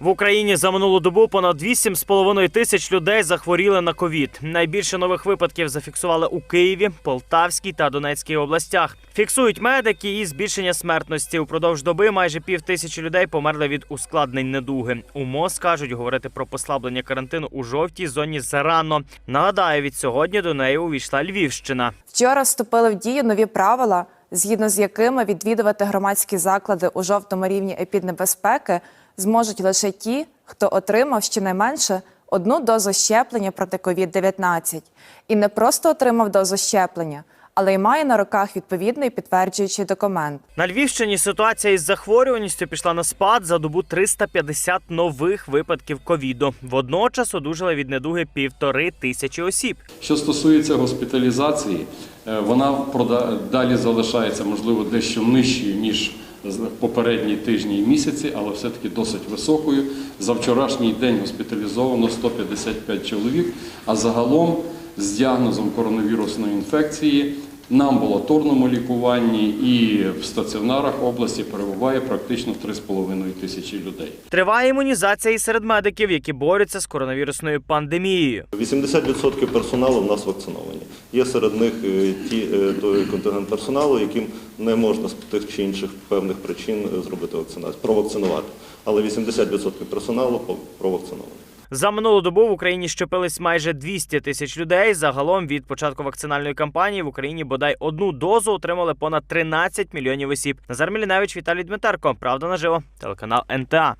В Україні за минулу добу понад 8,5 тисяч людей захворіли на ковід. Найбільше нових випадків зафіксували у Києві, Полтавській та Донецькій областях. Фіксують медики і збільшення смертності. Упродовж доби майже пів тисячі людей померли від ускладнень недуги. У МОЗ кажуть, говорити про послаблення карантину у жовтій зоні зарано. Нагадаю, від сьогодні до неї увійшла Львівщина. Вчора вступили в дію нові правила, згідно з якими відвідувати громадські заклади у жовтому рівні епіднебезпеки зможуть лише ті, хто отримав щонайменше одну дозу щеплення проти COVID-19. І не просто отримав дозу щеплення, але й має на руках відповідний підтверджуючий документ. На Львівщині ситуація із захворюваністю пішла на спад за добу 350 нових випадків ковіду. Водночас одужали від недуги півтори тисячі осіб. Що стосується госпіталізації, е, вона далі залишається, можливо, дещо нижчою, ніж попередні тижні і місяці, але все-таки досить високою. За вчорашній день госпіталізовано 155 чоловік, а загалом з діагнозом коронавірусної інфекції на амбулаторному лікуванні і в стаціонарах області перебуває практично 3,5 тисячі людей. Триває імунізація і серед медиків, які борються з коронавірусною пандемією. 80% персоналу в нас вакциновані. Є серед них е, ті, е, той контингент персоналу, яким не можна з тих чи інших певних причин е, зробити вакцинацію, провакцинувати. Але 80% персоналу по- провакциновані. За минулу добу в Україні щепились майже 200 тисяч людей. Загалом від початку вакцинальної кампанії в Україні бодай одну дозу отримали понад 13 мільйонів осіб. Назар Міліневич, Віталій Дмитерко. Правда наживо. Телеканал НТА.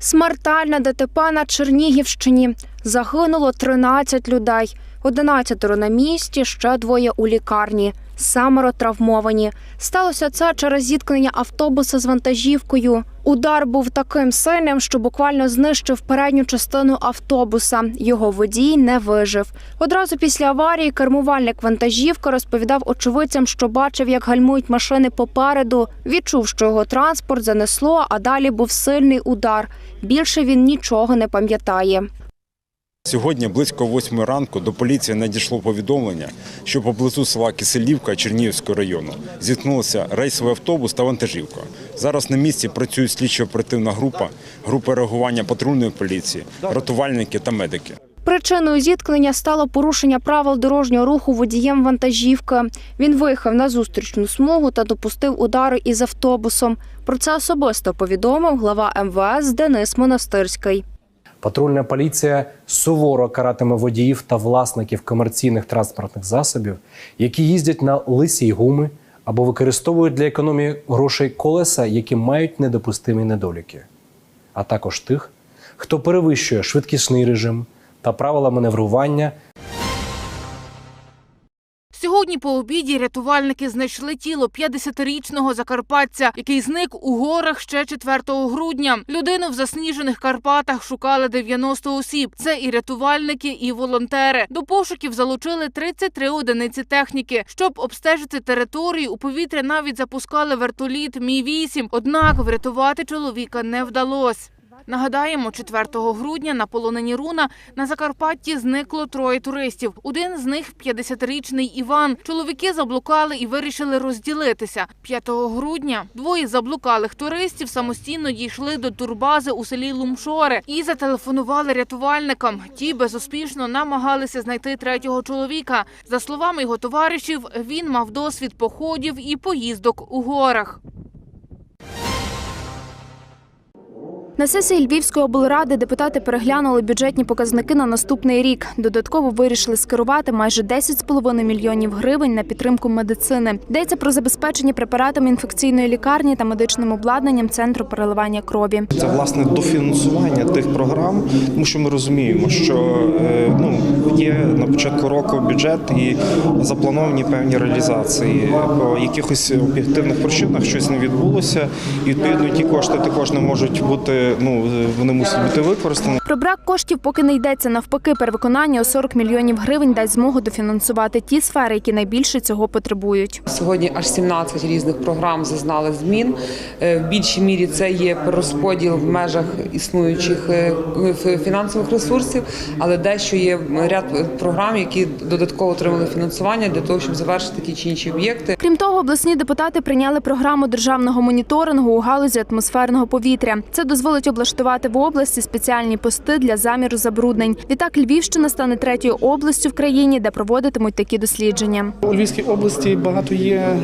Смертельне ДТП на Чернігівщині. Загинуло 13 людей. 11 на місці, ще двоє у лікарні. Семеро травмовані. Сталося це через зіткнення автобуса з вантажівкою. Удар був таким сильним, що буквально знищив передню частину автобуса. Його водій не вижив. Одразу після аварії кермувальник вантажівки розповідав очевидцям, що бачив, як гальмують машини попереду. Відчув, що його транспорт занесло, а далі був сильний удар. Більше він нічого не пам'ятає. Сьогодні близько восьмої ранку до поліції надійшло повідомлення, що поблизу села Киселівка Чернігівського району зіткнулися рейсовий автобус та вантажівка. Зараз на місці працює слідчо-оперативна група, група реагування патрульної поліції, рятувальники та медики. Причиною зіткнення стало порушення правил дорожнього руху водієм вантажівки. Він виїхав на зустрічну смугу та допустив удари із автобусом. Про це особисто повідомив глава МВС Денис Монастирський. Патрульна поліція суворо каратиме водіїв та власників комерційних транспортних засобів, які їздять на лисій гуми або використовують для економії грошей колеса, які мають недопустимі недоліки, а також тих, хто перевищує швидкісний режим та правила маневрування по обіді рятувальники знайшли тіло 50-річного закарпатця, який зник у горах ще 4 грудня. Людину в засніжених Карпатах шукали 90 осіб. Це і рятувальники, і волонтери. До пошуків залучили 33 одиниці техніки. Щоб обстежити територію, у повітря навіть запускали вертоліт Мі 8 Однак врятувати чоловіка не вдалося. Нагадаємо, 4 грудня на полонині Руна на Закарпатті зникло троє туристів. Один з них 50-річний Іван. Чоловіки заблукали і вирішили розділитися. 5 грудня двоє заблукалих туристів самостійно дійшли до турбази у селі Лумшоре і зателефонували рятувальникам. Ті безуспішно намагалися знайти третього чоловіка. За словами його товаришів, він мав досвід походів і поїздок у горах. На сесії Львівської облради депутати переглянули бюджетні показники на наступний рік. Додатково вирішили скерувати майже 10,5 мільйонів гривень на підтримку медицини. Йдеться про забезпечення препаратами інфекційної лікарні та медичним обладнанням центру переливання крові. Це власне дофінансування тих програм, тому що ми розуміємо, що е, ну є на початку року бюджет і заплановані певні реалізації. По якихось об'єктивних причинах щось не відбулося, і відповідно ті кошти також не можуть бути ну вони мусять бути використані. Про брак коштів поки не йдеться. Навпаки, перевиконання у 40 мільйонів гривень дасть змогу дофінансувати ті сфери, які найбільше цього потребують. Сьогодні аж 17 різних програм зазнали змін. Е, В більшій мірі це є розподіл в межах існуючих е, фінансових ресурсів, але дещо є ряд програм, які додатково отримали фінансування для того, щоб завершити ті чи інші об'єкти. Крім того, обласні депутати прийняли програму державного моніторингу у галузі атмосферного повітря. Це дозволить облаштувати в області спеціальні пости для заміру забруднень. Відтак Львівщина стане третьою областю в країні, де проводитимуть такі дослідження. У Львівській області багато є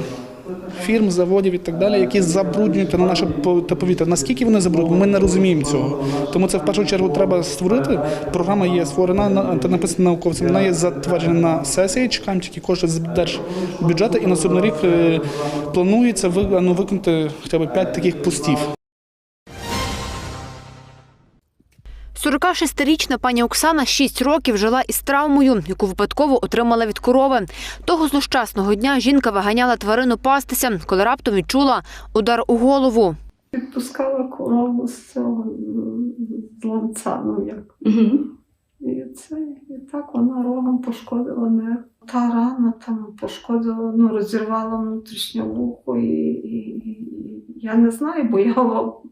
фірм, заводів і так далі, які забруднюють на наше по- повітря. Наскільки вони забруднюють, ми не розуміємо цього. Тому це в першу чергу треба створити. Програма є створена на- та написана науковцями. Вона є затверджена на сесії. Чекаємо тільки кошти з держбюджету. І на наступний рік е, планується ну, виконати хоча б 5 таких постів. 46-річна пані Оксана 6 років жила із травмою, яку випадково отримала від корови. Того злощасного дня жінка виганяла тварину пастися, коли раптом відчула удар у голову. Відпускала корову з цього з ланца, ну як. І це і так вона рогом пошкодила нерв. Та рана там пошкодила, ну розірвала внутрішнє вухо, і, і, і я не знаю, бо я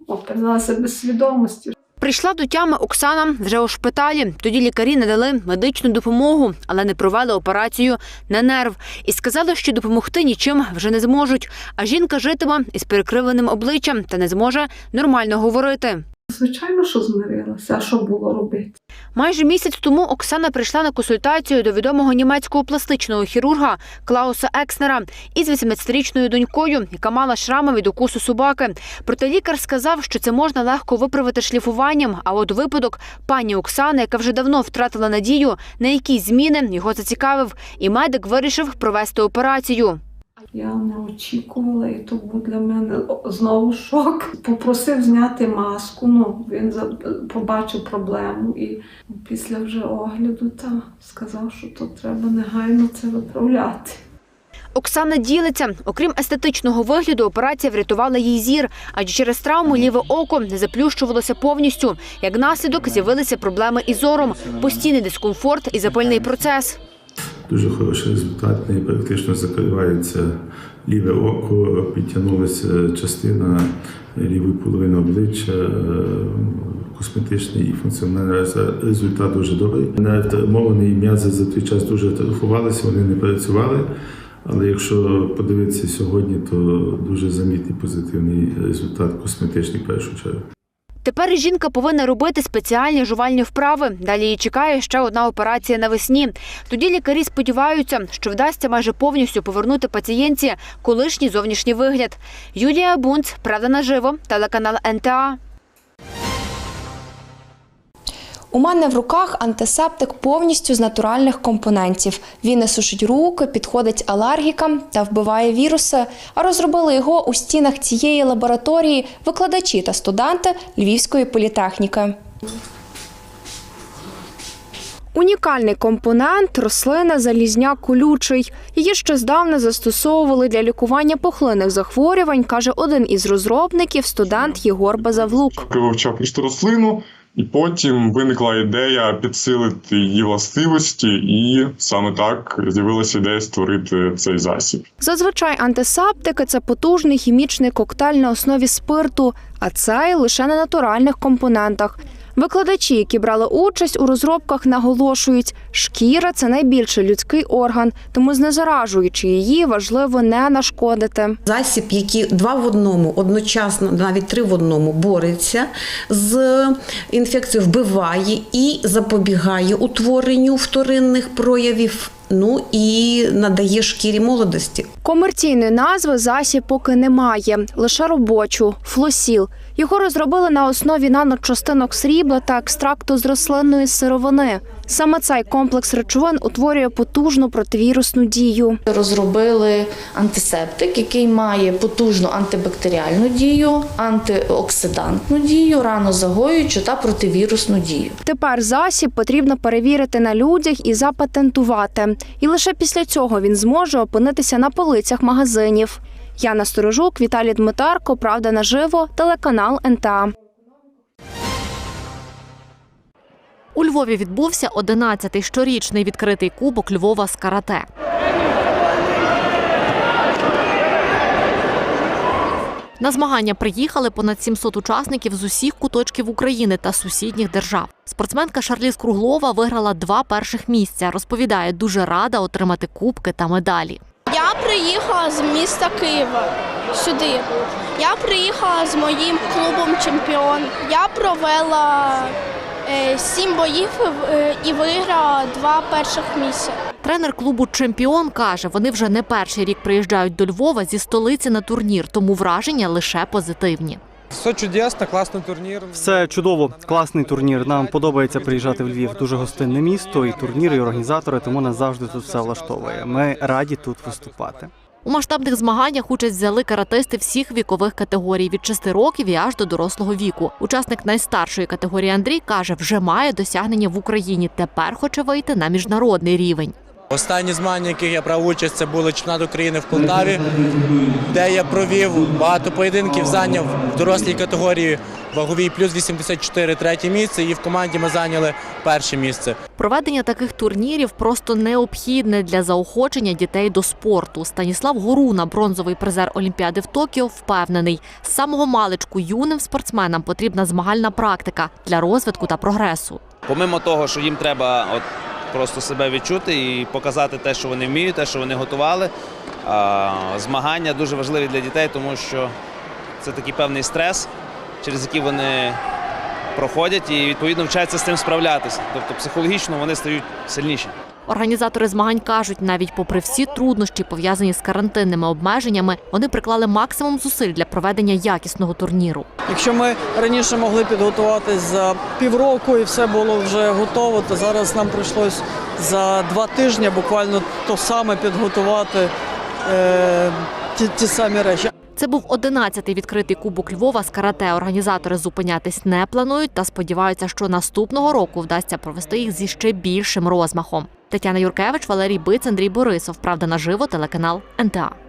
опинилася без свідомості. Прийшла до тями Оксана вже у шпиталі. Тоді лікарі надали медичну допомогу, але не провели операцію на нерв і сказали, що допомогти нічим вже не зможуть. А жінка житиме із перекривленим обличчям та не зможе нормально говорити. Звичайно, що змирилася, що було робити? Майже місяць тому Оксана прийшла на консультацію до відомого німецького пластичного хірурга Клауса Екснера із 18-річною донькою, яка мала шрами від укусу собаки. Проте лікар сказав, що це можна легко виправити шліфуванням. А от випадок пані Оксани, яка вже давно втратила надію на якісь зміни, його зацікавив, і медик вирішив провести операцію. Я не очікувала, і то був для мене знову шок. Попросив зняти маску. Ну він побачив проблему, і після вже огляду та сказав, що то треба негайно це виправляти. Оксана ділиться. Окрім естетичного вигляду, операція врятувала їй зір, адже через травму ліве око не заплющувалося повністю. Як наслідок з'явилися проблеми із зором, постійний дискомфорт і запальний процес. Дуже хороший результат. Не практично закривається ліве око, підтягнулася частина лівої половини обличчя, е, косметичний і функціональний Рез- результат дуже добрий. Навіть травмовані м'язи за той час дуже атрофувалися, вони не працювали. Але якщо подивитися сьогодні, то дуже замітний позитивний результат косметичний в першу чергу. Тепер жінка повинна робити спеціальні жувальні вправи. Далі її чекає ще одна операція навесні. Тоді лікарі сподіваються, що вдасться майже повністю повернути пацієнтці колишній зовнішній вигляд. Юлія Бунц, правда наживо, телеканал НТА. У мене в руках антисептик повністю з натуральних компонентів. Він не сушить руки, підходить алергікам та вбиває віруси. А розробили його у стінах цієї лабораторії викладачі та студенти Львівської політехніки. Унікальний компонент рослина залізняк колючий. Її ще здавна застосовували для лікування пухлинних захворювань, каже один із розробників, студент Єгор Базавлук. вивчав рослину, і потім виникла ідея підсилити її властивості, і саме так з'явилася ідея створити цей засіб. Зазвичай антисептики це потужний хімічний коктейль на основі спирту, а цей лише на натуральних компонентах. Викладачі, які брали участь у розробках, наголошують, шкіра це найбільший людський орган, тому знезаражуючи її, важливо не нашкодити. Засіб, який два в одному, одночасно, навіть три в одному, бореться з інфекцією, вбиває і запобігає утворенню вторинних проявів. Ну і надає шкірі молодості. Комерційної назви засіб поки немає, лише робочу флосіл. Його розробили на основі наночастинок срібла та екстракту з рослинної сировини. Саме цей комплекс речовин утворює потужну противірусну дію. Розробили антисептик, який має потужну антибактеріальну дію, антиоксидантну дію, ранозагоюючу та противірусну дію. Тепер засіб потрібно перевірити на людях і запатентувати. І лише після цього він зможе опинитися на полицях магазинів. Яна Сторожук, Віталій Дмитарко, Правда наживо, телеканал НТА. У Львові відбувся 11-й щорічний відкритий кубок Львова з карате. На змагання приїхали понад 700 учасників з усіх куточків України та сусідніх держав. Спортсменка Шарліз Круглова виграла два перших місця. Розповідає, дуже рада отримати кубки та медалі. Приїхала з міста Києва сюди. Я приїхала з моїм клубом чемпіон. Я провела е, сім боїв е, і виграла два перших місця. Тренер клубу Чемпіон каже, вони вже не перший рік приїжджають до Львова зі столиці на турнір, тому враження лише позитивні. Все чудесно, класний турнір. Все чудово, класний турнір. Нам подобається приїжджати в Львів. Дуже гостинне місто, і турнір, і організатори, тому нас завжди тут все влаштовує. Ми раді тут виступати. У масштабних змаганнях участь взяли каратисти всіх вікових категорій від 6 років і аж до дорослого віку. Учасник найстаршої категорії Андрій каже, вже має досягнення в Україні. Тепер хоче вийти на міжнародний рівень. Останні змагання, яких я брав участь, це були чемпіонат України в Полтаві, де я провів багато поєдинків, зайняв в дорослій категорії ваговій плюс 84 третє місце, і в команді ми зайняли перше місце. Проведення таких турнірів просто необхідне для заохочення дітей до спорту. Станіслав Горуна, бронзовий призер Олімпіади в Токіо, впевнений, з самого маличку юним спортсменам потрібна змагальна практика для розвитку та прогресу. Помимо того, що їм треба от просто себе відчути і показати те, що вони вміють, те, що вони готували. Змагання дуже важливі для дітей, тому що це такий певний стрес, через який вони проходять і відповідно вчаться з цим справлятися. Тобто психологічно вони стають сильніші. Організатори змагань кажуть, навіть попри всі труднощі, пов'язані з карантинними обмеженнями, вони приклали максимум зусиль для проведення якісного турніру. Якщо ми раніше могли підготуватись за півроку і все було вже готово, то зараз нам прийшлось за два тижні буквально то саме підготувати е, ті, ті самі речі. Це був 11-й відкритий кубок Львова з карате. Організатори зупинятись не планують та сподіваються, що наступного року вдасться провести їх зі ще більшим розмахом. Тетяна Юркевич, Валерій Биц, Андрій Борисов. Правда наживо, телеканал НТА.